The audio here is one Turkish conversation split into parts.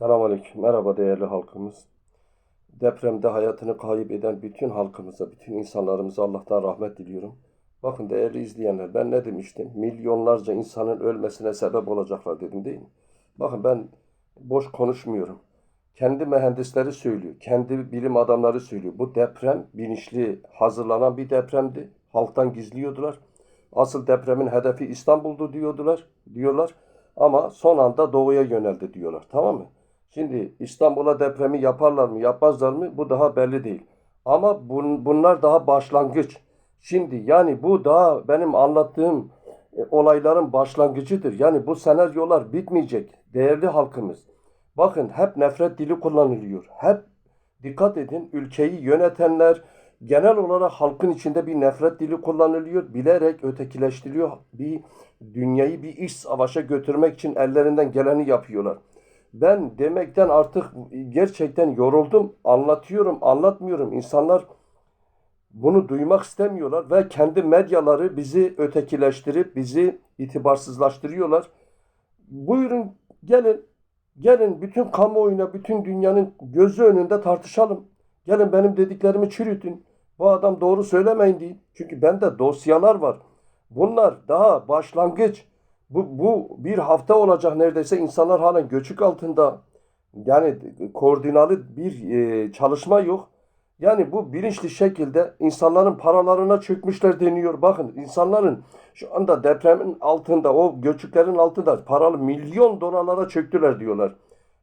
Selamünaleyküm. Merhaba değerli halkımız. Depremde hayatını kaybeden bütün halkımıza, bütün insanlarımıza Allah'tan rahmet diliyorum. Bakın değerli izleyenler ben ne demiştim? Milyonlarca insanın ölmesine sebep olacaklar dedim değil mi? Bakın ben boş konuşmuyorum. Kendi mühendisleri söylüyor, kendi bilim adamları söylüyor. Bu deprem bilinçli hazırlanan bir depremdi. Halktan gizliyordular. Asıl depremin hedefi İstanbul'du diyordular, diyorlar. Ama son anda doğuya yöneldi diyorlar. Tamam mı? Şimdi İstanbul'a depremi yaparlar mı, yapmazlar mı? Bu daha belli değil. Ama bun- bunlar daha başlangıç. Şimdi yani bu daha benim anlattığım e, olayların başlangıcıdır. Yani bu senaryolar bitmeyecek değerli halkımız. Bakın hep nefret dili kullanılıyor. Hep dikkat edin ülkeyi yönetenler genel olarak halkın içinde bir nefret dili kullanılıyor. Bilerek ötekileştiriliyor. Bir dünyayı bir iş savaşa götürmek için ellerinden geleni yapıyorlar. Ben demekten artık gerçekten yoruldum. Anlatıyorum, anlatmıyorum. İnsanlar bunu duymak istemiyorlar ve kendi medyaları bizi ötekileştirip bizi itibarsızlaştırıyorlar. Buyurun gelin, gelin bütün kamuoyuna, bütün dünyanın gözü önünde tartışalım. Gelin benim dediklerimi çürütün. Bu adam doğru söylemeyin deyin. Çünkü bende dosyalar var. Bunlar daha başlangıç. Bu, bu bir hafta olacak neredeyse insanlar halen göçük altında. Yani koordinalı bir e, çalışma yok. Yani bu bilinçli şekilde insanların paralarına çökmüşler deniyor. Bakın insanların şu anda depremin altında, o göçüklerin altında paralı milyon dolarlara çöktüler diyorlar.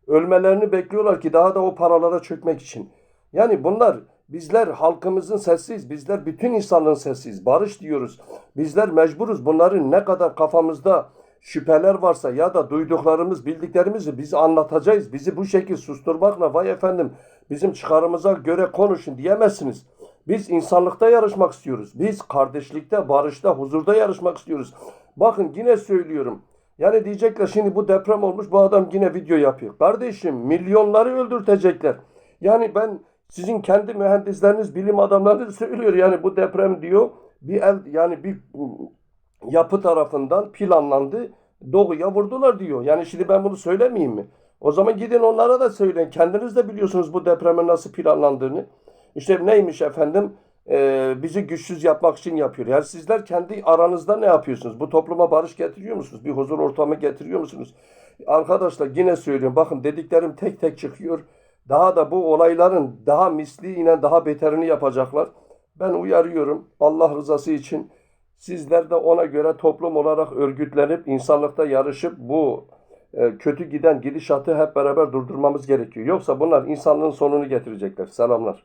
Ölmelerini bekliyorlar ki daha da o paralara çökmek için. Yani bunlar bizler halkımızın sesiyiz. Bizler bütün insanlığın sesiyiz. Barış diyoruz. Bizler mecburuz bunların ne kadar kafamızda şüpheler varsa ya da duyduklarımız, bildiklerimizi biz anlatacağız. Bizi bu şekilde susturmakla vay efendim bizim çıkarımıza göre konuşun diyemezsiniz. Biz insanlıkta yarışmak istiyoruz. Biz kardeşlikte, barışta, huzurda yarışmak istiyoruz. Bakın yine söylüyorum. Yani diyecekler şimdi bu deprem olmuş bu adam yine video yapıyor. Kardeşim milyonları öldürtecekler. Yani ben sizin kendi mühendisleriniz, bilim adamlarınız söylüyor. Yani bu deprem diyor bir el yani bir yapı tarafından planlandı. Doğuya vurdular diyor. Yani şimdi ben bunu söylemeyeyim mi? O zaman gidin onlara da söyleyin. Kendiniz de biliyorsunuz bu depremin nasıl planlandığını. İşte neymiş efendim? Ee, bizi güçsüz yapmak için yapıyor. Yani sizler kendi aranızda ne yapıyorsunuz? Bu topluma barış getiriyor musunuz? Bir huzur ortamı getiriyor musunuz? Arkadaşlar yine söylüyorum. Bakın dediklerim tek tek çıkıyor. Daha da bu olayların daha misliyle daha beterini yapacaklar. Ben uyarıyorum Allah rızası için. Sizler de ona göre toplum olarak örgütlenip insanlıkta yarışıp bu e, kötü giden gidişatı hep beraber durdurmamız gerekiyor. Yoksa bunlar insanlığın sonunu getirecekler. Selamlar.